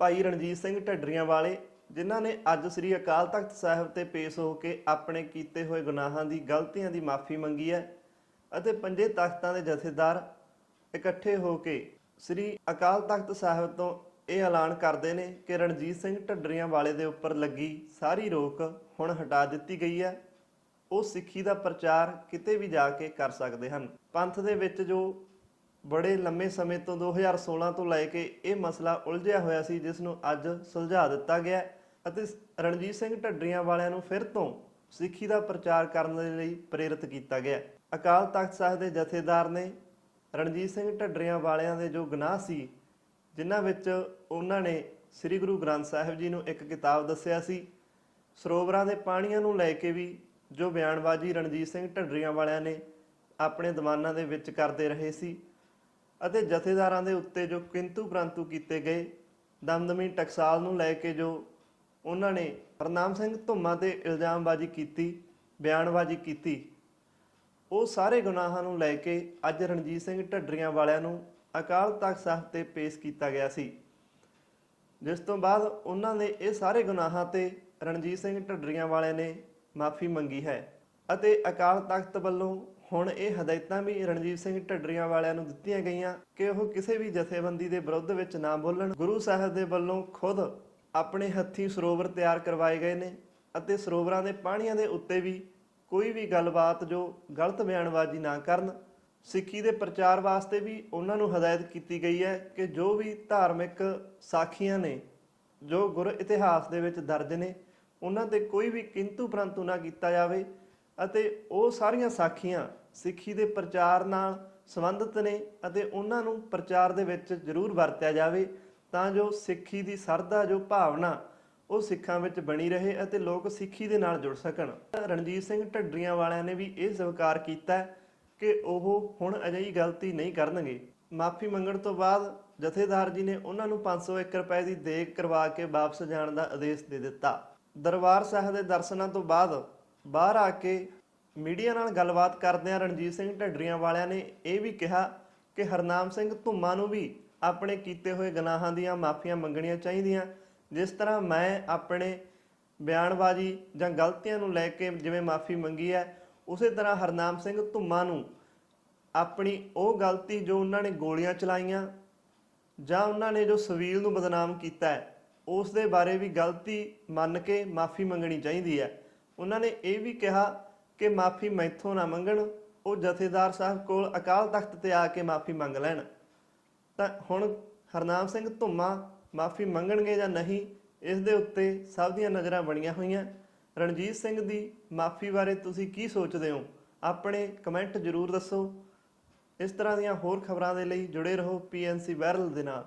ਭਾਈ ਰਣਜੀਤ ਸਿੰਘ ਢੱਡਰੀਆਂ ਵਾਲੇ, ਜਿਨ੍ਹਾਂ ਨੇ ਅੱਜ ਸ੍ਰੀ ਅਕਾਲ ਤਖਤ ਸਾਹਿਬ ਤੇ ਪੇਸ਼ ਹੋ ਕੇ ਆਪਣੇ ਕੀਤੇ ਹੋਏ ਗੁਨਾਹਾਂ ਦੀ ਗਲਤੀਆਂ ਦੀ ਮਾਫੀ ਮੰਗੀ ਹੈ ਅਤੇ ਪੰਜੇ ਤਖਤਾਂ ਦੇ ਜਥੇਦਾਰ ਇਕੱਠੇ ਹੋ ਕੇ ਸ੍ਰੀ ਅਕਾਲ ਤਖਤ ਸਾਹਿਬ ਤੋਂ ਇਹ ਐਲਾਨ ਕਰਦੇ ਨੇ ਕਿ ਰਣਜੀਤ ਸਿੰਘ ਢੱਡਰੀਆਂ ਵਾਲੇ ਦੇ ਉੱਪਰ ਲੱਗੀ ਸਾਰੀ ਰੋਕ ਹੁਣ ਹਟਾ ਦਿੱਤੀ ਗਈ ਹੈ। ਉਹ ਸਿੱਖੀ ਦਾ ਪ੍ਰਚਾਰ ਕਿਤੇ ਵੀ ਜਾ ਕੇ ਕਰ ਸਕਦੇ ਹਨ। ਪੰਥ ਦੇ ਵਿੱਚ ਜੋ ਬੜੇ ਲੰਮੇ ਸਮੇਂ ਤੋਂ 2016 ਤੋਂ ਲੈ ਕੇ ਇਹ ਮਸਲਾ ਉਲਝਿਆ ਹੋਇਆ ਸੀ, ਜਿਸ ਨੂੰ ਅੱਜ ਸੁਲਝਾ ਦਿੱਤਾ ਗਿਆ ਅਤੇ ਰਣਜੀਤ ਸਿੰਘ ਢੱਡਰੀਆਂ ਵਾਲਿਆਂ ਨੂੰ ਫਿਰ ਤੋਂ ਸਿੱਖੀ ਦਾ ਪ੍ਰਚਾਰ ਕਰਨ ਦੇ ਲਈ ਪ੍ਰੇਰਿਤ ਕੀਤਾ ਗਿਆ ਅਕਾਲ ਤਖਤ ਸਾਹਿਬ ਦੇ ਜਥੇਦਾਰ ਨੇ ਰਣਜੀਤ ਸਿੰਘ ਢੱਡਰੀਆਂ ਵਾਲਿਆਂ ਦੇ ਜੋ ਗੁਨਾਹ ਸੀ, ਜਿਨ੍ਹਾਂ ਵਿੱਚ ਉਹਨਾਂ ਨੇ ਸ੍ਰੀ ਗੁਰੂ ਗ੍ਰੰਥ ਸਾਹਿਬ ਜੀ ਨੂੰ ਇੱਕ ਕਿਤਾਬ ਦੱਸਿਆ ਸੀ, ਸਰੋਵਰਾਂ ਦੇ ਪਾਣੀਆਂ ਨੂੰ ਲੈ ਕੇ ਵੀ ਜੋ ਬਿਆਨਬਾਜ਼ੀ ਰਣਜੀਤ ਸਿੰਘ ਢੱਡਰੀਆਂ ਵਾਲਿਆਂ ਨੇ ਆਪਣੇ ਦੀਵਾਨਾਂ ਦੇ ਵਿੱਚ ਕਰਦੇ ਰਹੇ ਸੀ ਅਤੇ ਜਥੇਦਾਰਾਂ ਦੇ ਉੱਤੇ ਜੋ ਕਿੰਤੂ ਪ੍ਰੰਤੂ ਕੀਤੇ ਗਏ ਦਮਦਮੀ ਟਕਸਾਲ ਨੂੰ ਲੈ ਕੇ ਜੋ ਉਹਨਾਂ ਨੇ ਹਰਨਾਮ ਸਿੰਘ ਧੁੰਮਾ ਤੇ ਇਲਜ਼ਾਮਬਾਜ਼ੀ ਕੀਤੀ, ਬਿਆਨਬਾਜ਼ੀ ਕੀਤੀ, ਉਹ ਸਾਰੇ ਗੁਨਾਹਾਂ ਨੂੰ ਲੈ ਕੇ ਅੱਜ ਰਣਜੀਤ ਸਿੰਘ ਢੱਡਰੀਆਂ ਵਾਲਿਆਂ ਨੂੰ ਅਕਾਲ ਤਖਤ ਸਾਹਿਬ ਤੇ ਪੇਸ਼ ਕੀਤਾ ਗਿਆ ਸੀ। ਜਿਸ ਤੋਂ ਬਾਅਦ ਉਹਨਾਂ ਨੇ ਇਹ ਸਾਰੇ ਗੁਨਾਹਾਂ ਤੇ ਰਣਜੀਤ ਸਿੰਘ ਢੱਡਰੀਆਂ ਵਾਲਿਆਂ ਨੇ ਮਾਫੀ ਮੰਗੀ ਹੈ ਅਤੇ ਅਕਾਲ ਤਖਤ ਵੱਲੋਂ ਹੁਣ ਇਹ ਹਦਾਇਤਾਂ ਵੀ ਰਣਜੀਤ ਸਿੰਘ ਢੱਡਰੀਆਂ ਵਾਲਿਆਂ ਨੂੰ ਦਿੱਤੀਆਂ ਗਈਆਂ ਕਿ ਉਹ ਕਿਸੇ ਵੀ ਜਥੇਬੰਦੀ ਦੇ ਵਿਰੁੱਧ ਵਿੱਚ ਨਾ ਬੋਲਣ। ਗੁਰੂ ਸਾਹਿਬ ਦੇ ਵੱਲੋਂ ਖੁਦ ਆਪਣੇ ਹੱਥੀਂ ਸਰੋਵਰ ਤਿਆਰ ਕਰਵਾਏ ਗਏ ਨੇ ਅਤੇ ਸਰੋਵਰਾਂ ਦੇ ਪਾਣੀਆਂ ਦੇ ਉੱਤੇ ਵੀ ਕੋਈ ਵੀ ਗੱਲਬਾਤ ਜੋ ਗਲਤ ਬਿਆਨਬਾਜ਼ੀ ਨਾ ਕਰਨ। ਸਿੱਖੀ ਦੇ ਪ੍ਰਚਾਰ ਵਾਸਤੇ ਵੀ ਉਹਨਾਂ ਨੂੰ ਹਦਾਇਤ ਕੀਤੀ ਗਈ ਹੈ ਕਿ ਜੋ ਵੀ ਧਾਰਮਿਕ ਸਾਖੀਆਂ ਨੇ, ਜੋ ਗੁਰ ਇਤਿਹਾਸ ਦੇ ਵਿੱਚ ਦਰਜ ਨੇ, ਉਹਨਾਂ ਤੇ ਕੋਈ ਵੀ ਕਿੰਤੂ ਪਰੰਤੂ ਨਾ ਕੀਤਾ ਜਾਵੇ। ਅਤੇ ਉਹ ਸਾਰੀਆਂ ਸਾਖੀਆਂ ਸਿੱਖੀ ਦੇ ਪ੍ਰਚਾਰ ਨਾਲ ਸੰਬੰਧਿਤ ਨੇ ਅਤੇ ਉਹਨਾਂ ਨੂੰ ਪ੍ਰਚਾਰ ਦੇ ਵਿੱਚ ਜ਼ਰੂਰ ਵਰਤਿਆ ਜਾਵੇ, ਤਾਂ ਜੋ ਸਿੱਖੀ ਦੀ ਸਰਦਾ ਜੋ ਭਾਵਨਾ ਉਹ ਸਿੱਖਾਂ ਵਿੱਚ ਬਣੀ ਰਹੇ ਅਤੇ ਲੋਕ ਸਿੱਖੀ ਦੇ ਨਾਲ ਜੁੜ ਸਕਣ। ਰਣਜੀਤ ਸਿੰਘ ਢੱਡਰੀਆਂ ਵਾਲਿਆਂ ਨੇ ਵੀ ਇਹ ਸਵੀਕਾਰ ਕੀਤਾ ਕਿ ਉਹ ਹੁਣ ਅਜਿਹੀ ਗਲਤੀ ਨਹੀਂ ਕਰਨਗੇ। ਮਾਫੀ ਮੰਗਣ ਤੋਂ ਬਾਅਦ ਜਥੇਦਾਰ ਜੀ ਨੇ ਉਹਨਾਂ ਨੂੰ 501 ਰੁਪਏ ਦੀ ਦੇਗ ਕਰਵਾ ਕੇ ਵਾਪਸ ਜਾਣ ਦਾ ਆਦੇਸ਼ ਦੇ ਦਿੱਤਾ। ਦਰਬਾਰ ਸਾਹਿਬ ਦੇ ਦਰਸ਼ਨਾਂ ਤੋਂ ਬਾਅਦ ਬਾਹਰ ਆ ਕੇ ਮੀਡੀਆ ਨਾਲ ਗੱਲਬਾਤ ਕਰਦਿਆਂ ਰਣਜੀਤ ਸਿੰਘ ਢੱਡਰੀਆਂ ਵਾਲਿਆਂ ਨੇ ਇਹ ਵੀ ਕਿਹਾ ਕਿ ਹਰਨਾਮ ਸਿੰਘ ਧੁੰਮਾ ਨੂੰ ਵੀ ਆਪਣੇ ਕੀਤੇ ਹੋਏ ਗੁਨਾਹਾਂ ਦੀਆਂ ਮਾਫੀਆਂ ਮੰਗਣੀਆਂ ਚਾਹੀਦੀਆਂ। ਜਿਸ ਤਰ੍ਹਾਂ ਮੈਂ ਆਪਣੇ ਬਿਆਨਬਾਜ਼ੀ ਜਾਂ ਗਲਤੀਆਂ ਨੂੰ ਲੈ ਕੇ ਜਿਵੇਂ ਮਾਫੀ ਮੰਗੀ ਹੈ, ਉਸੇ ਤਰ੍ਹਾਂ ਹਰਨਾਮ ਸਿੰਘ ਧੁੰਮਾ ਨੂੰ ਆਪਣੀ ਉਹ ਗਲਤੀ ਜੋ ਉਹਨਾਂ ਨੇ ਗੋਲੀਆਂ ਚਲਾਈਆਂ ਜਾਂ ਉਹਨਾਂ ਨੇ ਜੋ ਸਵੀਲ ਨੂੰ ਬਦਨਾਮ ਕੀਤਾ ਹੈ, ਉਸ ਦੇ ਬਾਰੇ ਵੀ ਗਲਤੀ ਮੰਨ ਕੇ ਮਾਫੀ ਮੰਗਣੀ ਚਾਹੀਦੀ ਹੈ। ਉਹਨਾਂ ਨੇ ਇਹ ਵੀ ਕਿਹਾ ਕਿ ਮਾਫੀ ਮੈਥੋਂ ਨਾ ਮੰਗਣ, ਉਹ ਜਥੇਦਾਰ ਸਾਹਿਬ ਕੋਲ ਅਕਾਲ ਤਖਤ ਤੇ ਆ ਕੇ ਮਾਫੀ ਮੰਗ ਲੈਣ। ਤਾਂ ਹੁਣ ਹਰਨਾਮ ਸਿੰਘ ਧੁੰਮਾ ਮਾਫੀ ਮੰਗਣਗੇ ਜਾਂ ਨਹੀਂ, ਇਸ ਦੇ ਉੱਤੇ ਸਭ ਦੀਆਂ ਨਜ਼ਰਾਂ ਬਣੀਆਂ ਹੋਈਆਂ। ਰਣਜੀਤ ਸਿੰਘ ਦੀ ਮਾਫੀ ਬਾਰੇ ਤੁਸੀਂ ਕੀ ਸੋਚਦੇ ਹੋ? ਆਪਣੇ ਕਮੈਂਟ ਜ਼ਰੂਰ ਦੱਸੋ। ਇਸ ਤਰ੍ਹਾਂ ਦੀਆਂ ਹੋਰ ਖਬਰਾਂ ਦੇ ਲਈ ਜੁੜੇ ਰਹੋ ਪੀਐਨਸੀ ਵਾਇਰਲ ਦੇ ਨਾਲ।